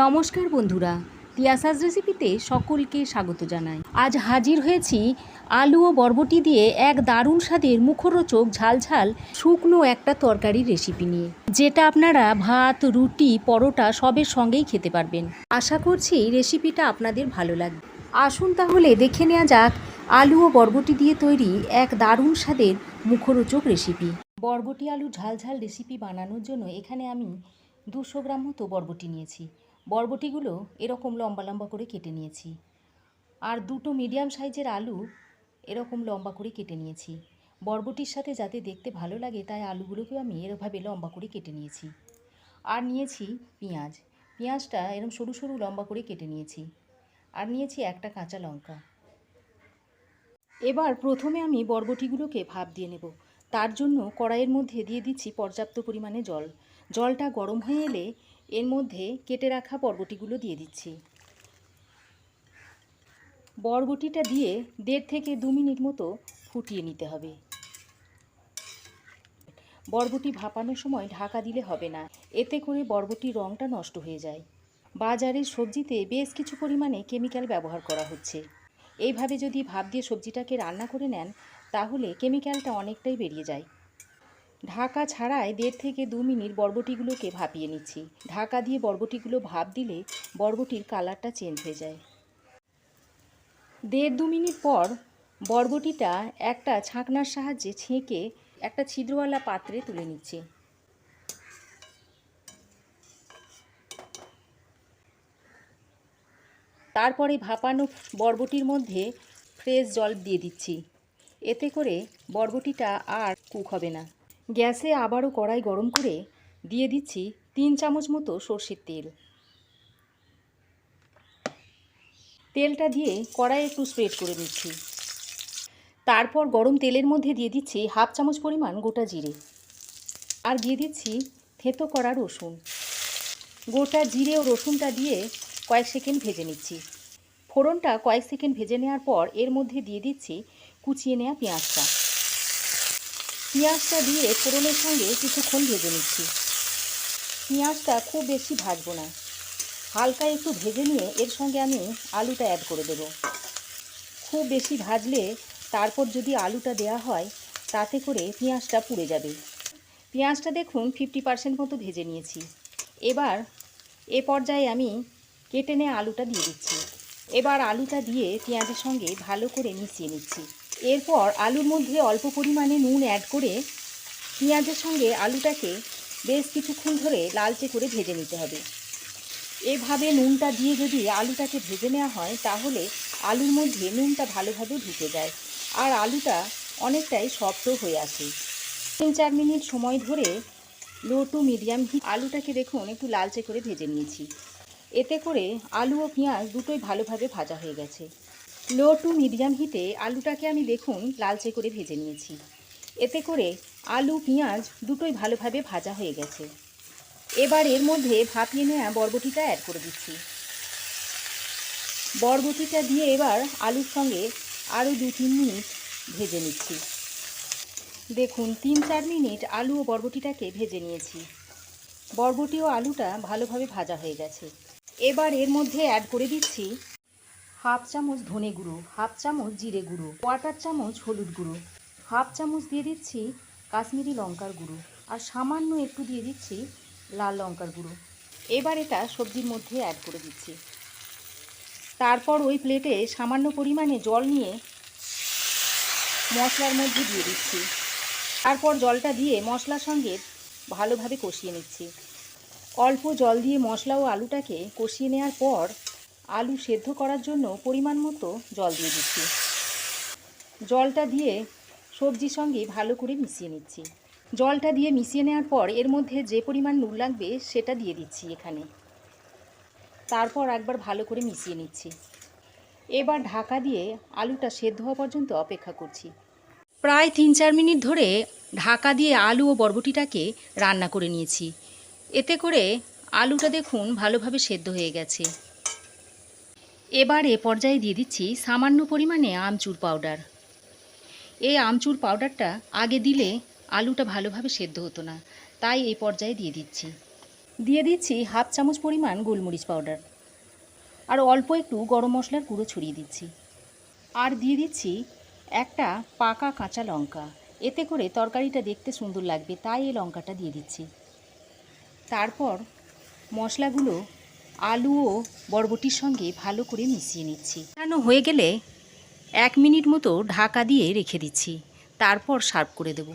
নমস্কার বন্ধুরা তিয়াসাস রেসিপিতে সকলকে স্বাগত জানাই। আজ হাজির হয়েছি আলু ও বরবটি দিয়ে এক দারুণ স্বাদের মুখরোচক ঝালঝাল শুকনো একটা তরকারির রেসিপি নিয়ে, যেটা আপনারা ভাত, রুটি, পরোটা সবের সঙ্গেই খেতে পারবেন। আশা করছি রেসিপিটা আপনাদের ভালো লাগবে। আসুন তাহলে দেখে নেওয়া যাক আলু ও বরবটি দিয়ে তৈরি এক দারুণ স্বাদের মুখরোচক রেসিপি। বরবটি আলু ঝালঝাল রেসিপি বানানোর জন্য এখানে আমি দুশো গ্রাম মতো বরবটি নিয়েছি। বরবটিগুলো এরকম লম্বা লম্বা করে কেটে নিয়েছি। আর দুটো মিডিয়াম সাইজের আলু এরকম লম্বা করে কেটে নিয়েছি। বরবটির সাথে যাতে দেখতে ভালো লাগে, তাই আলুগুলোকেও আমি এরভাবে লম্বা করে কেটে নিয়েছি। আর নিয়েছি পেঁয়াজ। পেঁয়াজটা এরকম সরু সরু লম্বা করে কেটে নিয়েছি। আর নিয়েছি একটা কাঁচা লঙ্কা। এবার প্রথমে আমি বরবটিগুলোকে ভাপ দিয়ে নেব। তার জন্য কড়াইয়ের মধ্যে দিয়ে দিচ্ছি পর্যাপ্ত পরিমাণে জল। জলটা গরম হয়ে এলে এর মধ্যে কেটে রাখা বরবটিগুলো দিয়ে দিচ্ছি। বরবটিটা দিয়ে দেড় থেকে দু মিনিট মতো ফুটিয়ে নিতে হবে। বরবটি ভাপানোর সময় ঢাকা দিলে হবে না। এতে করে বরবটির রঙটা নষ্ট হয়ে যায়। বাজারের সবজিতে বেশ কিছু পরিমাণে কেমিক্যাল ব্যবহার করা হচ্ছে। এইভাবে যদি ভাপ দিয়ে সবজিটাকে রান্না করে নেন, তাহলে কেমিক্যালটা অনেকটাই বেরিয়ে যায়। ঢাকা ছাড়াই দেড় থেকে দু মিনিট বরবটিগুলোকে ভাপিয়ে নিচ্ছি। ঢাকা দিয়ে বরবটিগুলো ভাপ দিলে বরবটির কালারটা চেঞ্জ হয়ে যায়। দেড় দু মিনিট পর বরবটিটা একটা ছাঁকনার সাহায্যে ছেঁকে একটা ছিদ্রওয়ালা পাত্রে তুলে নিচ্ছে। তারপরে ভাপানো বরবটির মধ্যে ফ্রেশ জল দিয়ে দিচ্ছি। এতে করে বরবটিটা আর কুক হবে না। গ্যাসে আবারও কড়াই গরম করে দিয়ে দিচ্ছি তিন চামচ মতো সর্ষের তেল। তেলটা দিয়ে কড়াই একটু স্প্রেড করে দিচ্ছি তারপর গরম তেলের মধ্যে দিয়ে দিচ্ছি হাফ চামচ পরিমাণ গোটা জিরে। আর দিয়ে দিচ্ছি থেতো করা রসুন। গোটা জিরে ও রসুনটা দিয়ে কয়েক সেকেন্ড ভেজে নিচ্ছি। ফোড়নটা কয়েক সেকেন্ড ভেজে নেওয়ার পর এর মধ্যে দিয়ে দিচ্ছি কুচিয়ে নেওয়া পেঁয়াজটা। পেঁয়াজটা দিয়ে ফোড়নের সঙ্গে কিছুক্ষণ ভেজে নিচ্ছি। পেঁয়াজটা খুব বেশি ভাজবো না। হালকা একটু ভেজে নিয়ে এর সঙ্গে আমি আলুটা অ্যাড করে দেব। খুব বেশি ভাজলে তারপর যদি আলুটা দেয়া হয়, তাতে করে পেঁয়াজটা পুড়ে যাবে। পেঁয়াজটা দেখুন ফিফটি পার্সেন্ট মতো ভেজে নিয়েছি। এবার এ পর্যায়ে আমি কেটে নেওয়া আলুটা দিয়ে দিচ্ছি। এবার আলুটা দিয়ে পেঁয়াজের সঙ্গে ভালো করে মিশিয়ে নিচ্ছি। এরপর আলুর মধ্যে অল্প পরিমাণে নুন অ্যাড করে পেঁয়াজের সঙ্গে আলুটাকে বেশ কিছুক্ষণ ধরে লালচে করে ভেজে নিতে হবে। এভাবে নুনটা দিয়ে যদি আলুটাকে ভেজে নেওয়া হয়, তাহলে আলুর মধ্যে নুনটা ভালোভাবে ঢুকে যায় আর আলুটা অনেকটাই শক্ত হয়ে আসে। তিন চার মিনিট সময় ধরে লো টু মিডিয়াম হিট আলুটাকে দেখুন, একটু লালচে করে ভেজে নিয়েছি। এতে করে আলু ও পেঁয়াজ দুটোই ভালোভাবে ভাজা হয়ে গেছে। লো টু মিডিয়াম হিটে আলুটাকে আমি দেখুন লালচে করে ভেজে নিয়েছি। এতে করে আলু, পেঁয়াজ দুটোই ভালোভাবে ভাজা হয়ে গেছে। এবার এর মধ্যে ভাপিয়ে নেওয়া বরবটিটা অ্যাড করে দিচ্ছি। বরবটিটা দিয়ে এবার আলুর সঙ্গে আরও দু তিন মিনিট ভেজে নিচ্ছি। দেখুন, তিন চার মিনিট আলু ও বরবটিটাকে ভেজে নিয়েছি। বরবটি ও আলুটা ভালোভাবে ভাজা হয়ে গেছে। এবার এর মধ্যে অ্যাড করে দিচ্ছি হাফ চামচ ধনে গুঁড়ো, হাফ চামচ জিরে গুঁড়ো কোয়াটার চামচ হলুদ গুঁড়ো, হাফ চামচ দিয়ে দিচ্ছি কাশ্মীরি লঙ্কার গুঁড়ো আর সামান্য একটু দিয়ে দিচ্ছি লাল লঙ্কার গুঁড়ো। এবার এটা সবজির মধ্যে অ্যাড করে দিচ্ছি। তারপর ওই প্লেটে সামান্য পরিমাণে জল নিয়ে মশলার মধ্যে দিয়ে দিচ্ছি। তারপর জলটা দিয়ে মশলার সঙ্গে ভালোভাবে কষিয়ে নিচ্ছি। অল্প জল দিয়ে মশলা ও আলুটাকে কষিয়ে নেওয়ার পর আলু সেদ্ধ করার জন্য পরিমাণ মতো জল দিয়ে দিচ্ছি। জলটা দিয়ে সবজির সঙ্গে ভালো করে মিশিয়ে নিচ্ছি। জলটা দিয়ে মিশিয়ে নেওয়ার পর এর মধ্যে যে পরিমাণ নুন লাগবে সেটা দিয়ে দিচ্ছি এখানে। তারপর একবার ভালো করে মিশিয়ে নিচ্ছি। এবার ঢাকা দিয়ে আলুটা সেদ্ধ হওয়া পর্যন্ত অপেক্ষা করছি। প্রায় তিন চার মিনিট ধরে ঢাকা দিয়ে আলু ও বরবটিটাকে রান্না করে নিয়েছি। এতে করে আলুটা দেখুন ভালোভাবে সেদ্ধ হয়ে গেছে। এবার এ পর্যায়ে দিয়ে দিচ্ছি সামান্য পরিমাণে আমচুর পাউডার। এই আমচুর পাউডারটা আগে দিলে আলুটা ভালোভাবে সেদ্ধ হতো না, তাই এই পর্যায়ে দিয়ে দিচ্ছি। দিয়ে দিচ্ছি হাফ চামচ পরিমাণ গোলমরিচ পাউডার। আর অল্প একটু গরম মশলার গুঁড়ো ছড়িয়ে দিচ্ছি। আর দিয়ে দিচ্ছি একটা পাকা কাঁচা লঙ্কা। এতে করে তরকারিটা দেখতে সুন্দর লাগবে, তাই এই লঙ্কাটা দিয়ে দিচ্ছি। তারপর মশলাগুলো আলু ও বরবটির সঙ্গে ভালো করে মিশিয়ে নিচ্ছি। কেন হয়ে গেলে এক মিনিট মতো ঢাকা দিয়ে রেখে দিচ্ছি। তারপর সার্ভ করে দেব।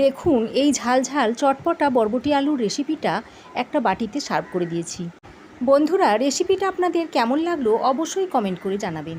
দেখুন এই ঝাল ঝাল চটপটা বরবটি আলুর রেসিপিটা একটা বাটিতে সার্ভ করে দিয়েছি। বন্ধুরা রেসিপিটা আপনাদের কেমন লাগল অবশ্যই কমেন্ট করে জানাবেন।